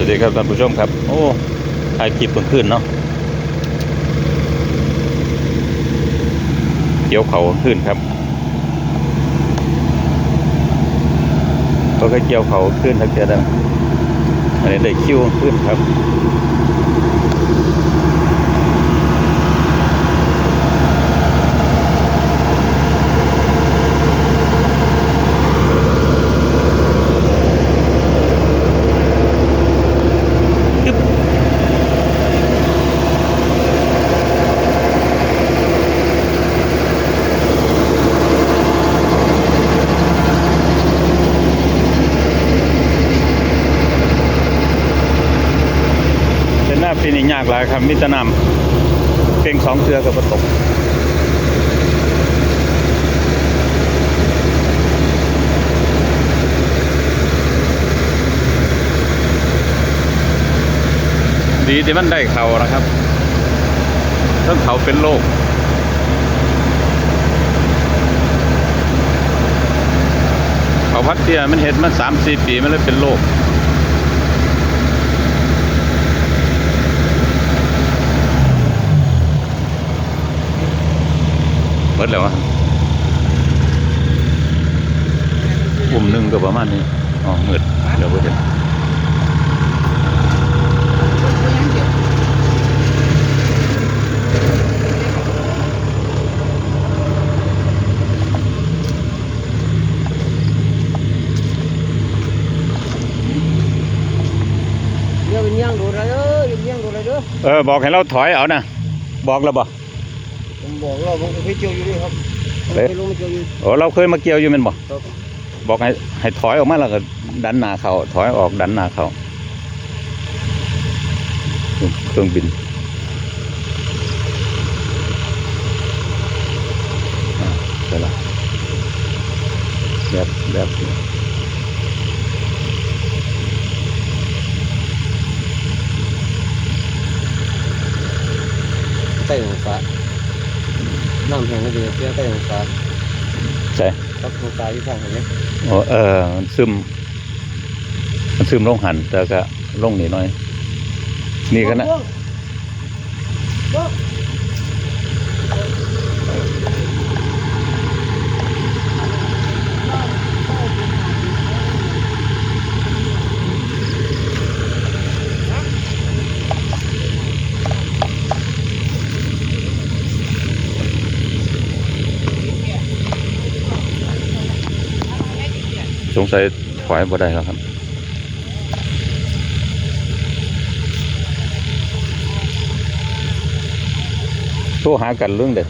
สวัสดีครับท่านผู้ชมครับ โอ้ถ่ายคลิปเพิ่งขึ้นเนาะเกี่ยวเขาขึ้นครับก็แค่เกี่ยวเขาขึ้นทักเจอได้อันนี้ได้คิวขึ้นครับเป็นหน้าปีนี้ยาก หลายครับมิตรนำเก่งสองเทือกับประตกดีที่มันได้เขานะครับต้องเขาเป็นโรคเขาพัดเตียมันเห็ดมันสามสี่ปีมันเลยเป็นโรค หมดแล้วอะปุ่มหนึ่งก็ประมาณนี้อ๋อมืดเดี๋ยวไปเห็นเดี๋ยวเป็นย่างดูอะไรเด้อเป็นย่างดูอะไรเด้อเออ บอกให้เราถอยเอานะ บอกแล้วบอก ผมบอกแล้วผมก็เคยเจียวอยู่นี่ครับผมเอ๊ะเคยลงมาเจียวอยู่โอ้เราเคยมาเกี่ยวอยู่แมันบอกครับบอกให้ให้ถอยออกมาแล้วก็ดันหน้าเขาถอยออกดันหน้าเขาเครื่องบินอะเดี๋ยวละแบบแบบนี้ใต้ของฟ้า น้ำแห้งก็ดีเสียใต้ของฟ้าใช่ครับของฟ้าที่ข้างเห็นไหมโอ้เออมันซึม มันซึมลงหันแต่ก็ลงนี่หน่อย นี่ก็นะ สงสัยถอยบ่ได้แล้วครับโทรหากันเรื่องเด็ด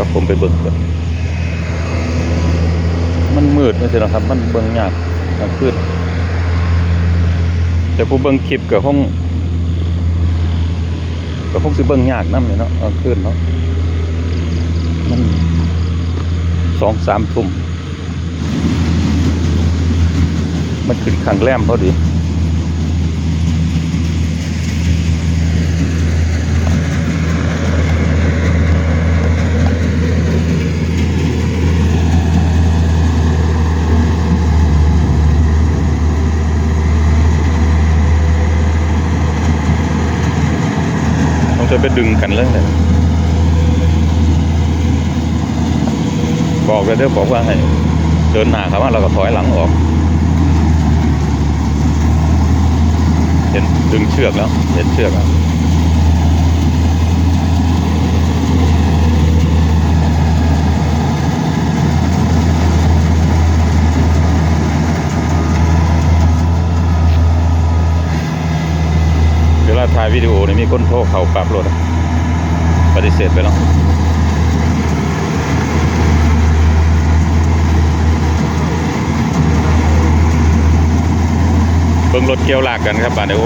ดี๋ยวผมไปเบิ่งก่อนมันมืดไม่ใช่หรอครับ มันเบิ่งยากกลางคืนแต่ผู้เบิ่งคลิปกับห้องก็คงสิเบิ่งยากนำเลยเนาะกลางคืนเนาะมันสองสามทุ่มมันขึ้นขังแรมพอดี จะไปดึงกันเรื่องไหนบอกเลยเด้อบอกว่าให้เดินหน้าครับว่าเราก็ถอยหลังออก เห็นดึงเชือกแล้ว เห็นเชือกแล้วเวิดีโอเนี่ยมีคนโทรเข่าปรับรถปฏิเสธไปแล้วเบิ่งรถเกี่ยวลากกันครับบ่านเดียว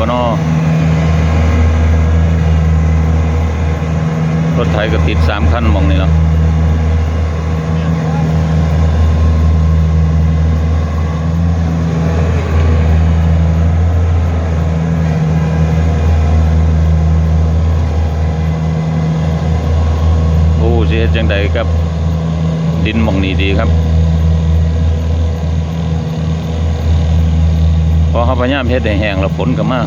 บ่นอ รถไถก็ติดสามคันมองนี่เนาะโอ้เฮ็ดจังใดกับ ดินมองนี้ดีครับพอเขาพยายามเฮ็ดให้แห้งแล้วฝนก็มา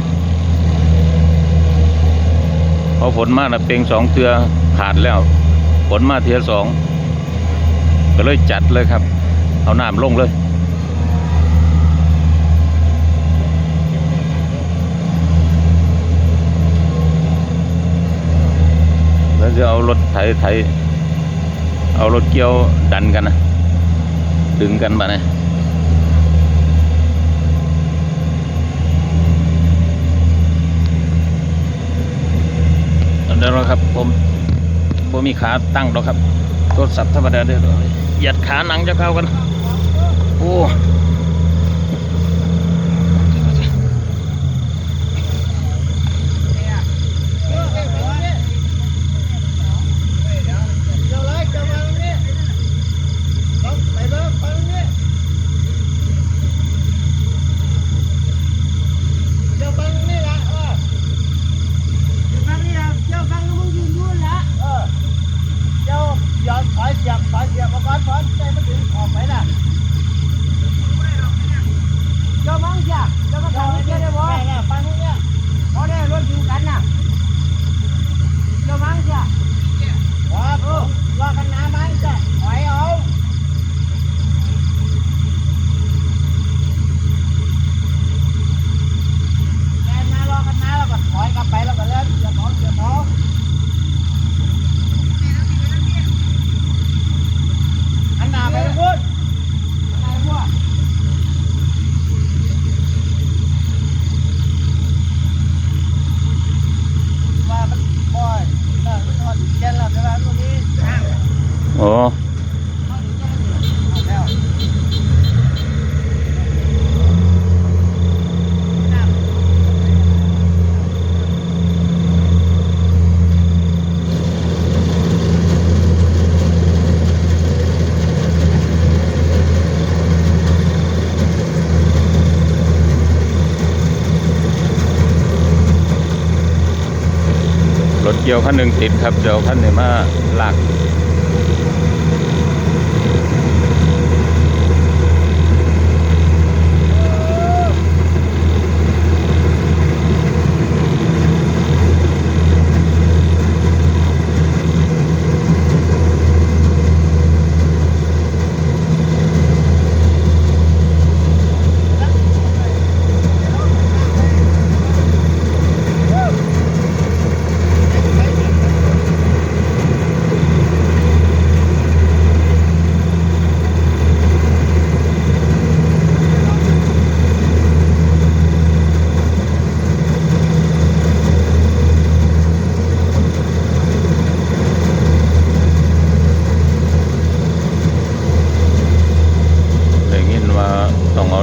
พอฝนมาแล้วเปลงสองเตือ ขาดแล้วฝนมาเทียสองก็เลยจัดเลยครับ เอาน้ำลงเลย แล้วจะเอารถไถไถเอารถเกี่ยวดันกันนะ ดึงกันมาเนี่ยเดี๋ยวนะครับผม ผมมีขาตั้งหรอกครับโทรศัพท์ธรรมดาเด้อเหยียดขาหนังจะเข้ากัน โอ้ เกี่ยวคันหนึ่งติดครับเดี๋ยวคันหนึ่งมาหลัก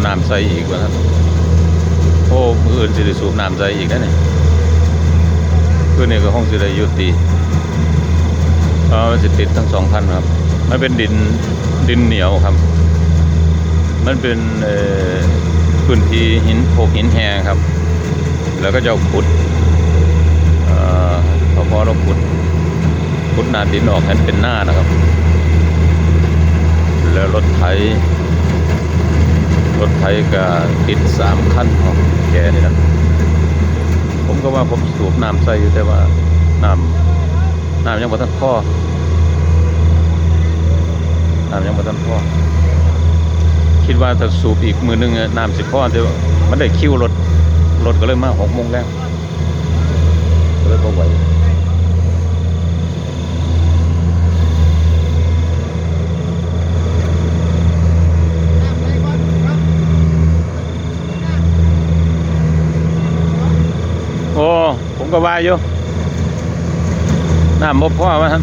น้ำใส่อีกว่าท่านโอ้มืออื่นสิได้สูบน้ำใส่อีกนะนี่คือนี่ก็ห้องสิได้ยุติเออมันสิติดทั้งสองพันครับ มันเป็นดินดินเหนียวครับ มันเป็นพื้นที่หินโผกหินแห้งครับ แล้วก็จะขุดเอ่อพอพอเราขุดขุดนาดินออกให้มันเป็นหน้านะครับ แล้วรถไถ รถไถก็ติดสามขั้นของแกนี่นะผมก็ว่าผมสูบน้ำใส่อยู่แต่ว่าน้ำน้ำยังบ่ทันพอน้ำยังบ่ทันพอคิดว่าถ้าสูบอีกมือหนึงน้ำสิพอแต่ว่ามันได้คิวรถรถก็เลยมาหกโมงแล้วก็เลยบ่ไหว ก็ว่าอยู่น้ำบ่พอวะท่าน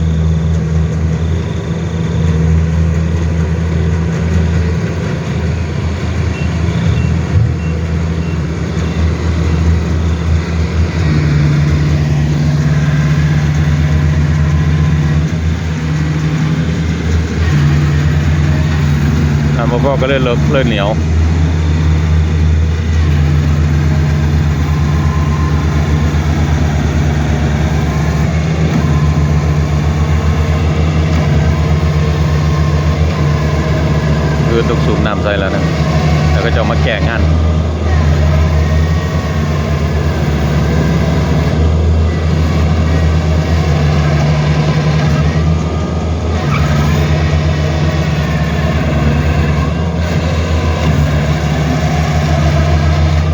น้ำบ่พ่อก็เลยเลิกเลยเหนียว คือตุกสูบน้ำใส่แล้วนะ แล้วก็จะมาแก้งาน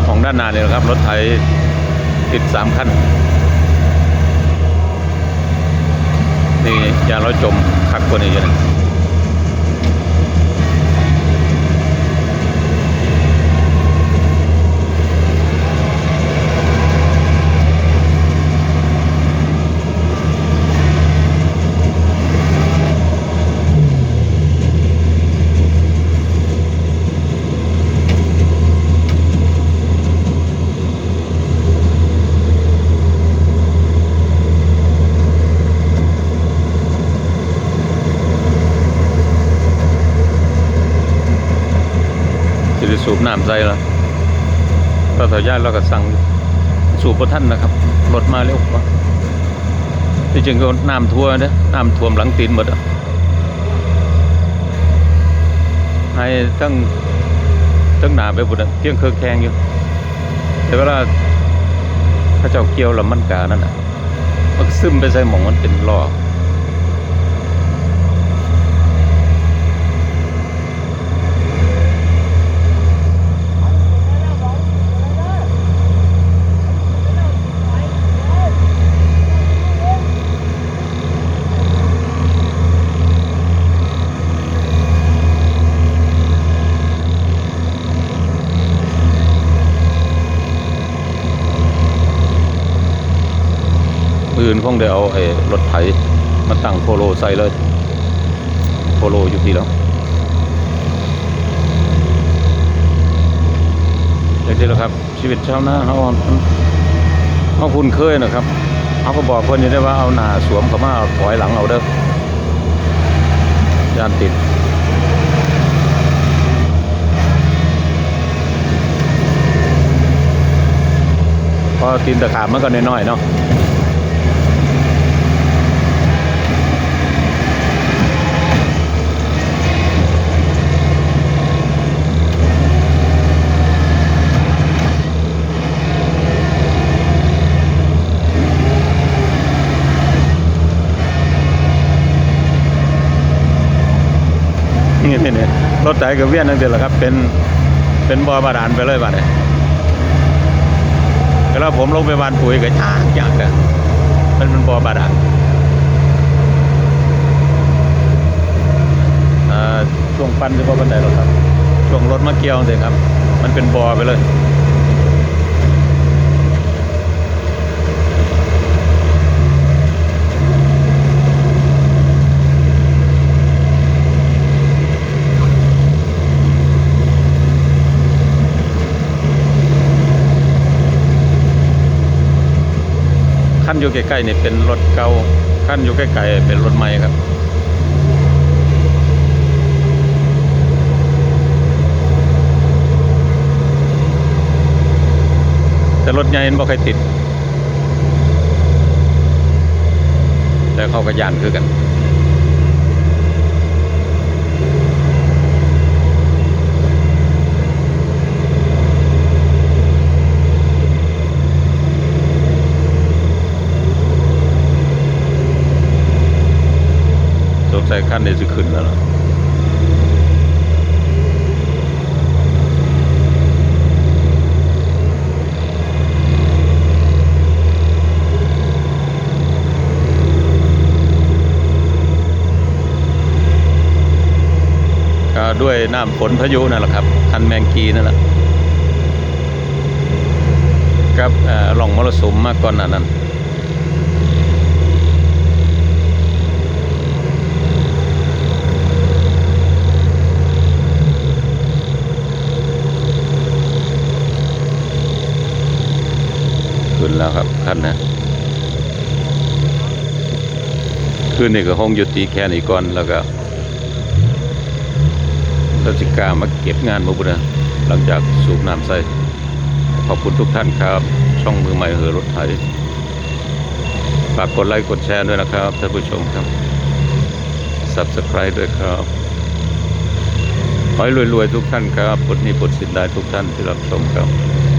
ของด้านหน้าเนี่ยนะครับ รถไถติดสามคันนี่ยางร้อจมคักกว่านี้เยอะนะ สูบน้ำใส่ล้วก็ถอยญาเราก็สั่งสูบประท่านนะครับรถมาเร็วกว่าที่จริงก็น้ำท่วมเนี่ยน้ำท่วมหลังตีนหมดอะให้ตั้งตั้งหนาไปบุญเที่ยงเครื่องแข่งอยู่ แต่เวลาพระเจ้าเกี่ยวล้วมันกานั่นอะมันซึมไปใส่หมองมันเป็นล้ออื่ คงได้เอาไอ้รถไถมาตั้งโพโลใส่เลย โพโลอยู่ที่แล้วอย่างที่แล้วครับ ชีวิตชาวนาเขาเขาคุ้นเคยนะครับเขาก็บอกคนอยู่ได้ว่าเอาหน้าสวมเขามาเอาถอยหลังเอาเด้อยานติดพอตีนตะขาบมันก็น้อยๆเนาะ นี่นี่นี่รถไถกับเวียนนั่นเดียวแหละครับ เป็นเป็นบ่อบาดานไปเลยบัดนี้แล้วผมลงไปบานปุ๋ยกับฉางอยากกันมันเป็นบ่อบาดานช่วงปั้นจะพอบันไดหรอกครับ ช่วงรถมาเกี่ยวสิครับ มันเป็นบ่อไปเลย อยู่ใกล้ๆนี่เป็นรถเก่าขั้นอยู่ใกล้ๆเป็นรถใหม่ครับแต่รถใหญ่เห็นบ่ใครติด แต่เขาก็ยานคือกัน ขั้นนี้จะขึ้นแล้วล่ะก็ด้วยน้ำฝนพายุนั่นแหละครับคันแมงกีนั่นแหละกับเอ่องมรสุมมาก่อนนานั้ ขึ้นแล้วครับขั้นนะคืนนี้ก็คงยุตีแค่นี้ก่อนแล้วก็ราจะกล้ามาเก็บงานมาบุญนะหลังจากสูบน้ำใส่ขอบคุณทุกท่านครับ ช่องมือใหม่เหอรถไถฝากกดไลค์กดแชร์ด้วยนะครับท่านผู้ชมครับ Subscribe ด้วยครับขอให้รวยๆทุกท่านครับปลดนี้ปลดสินได้ทุกท่านที่รับชมครับ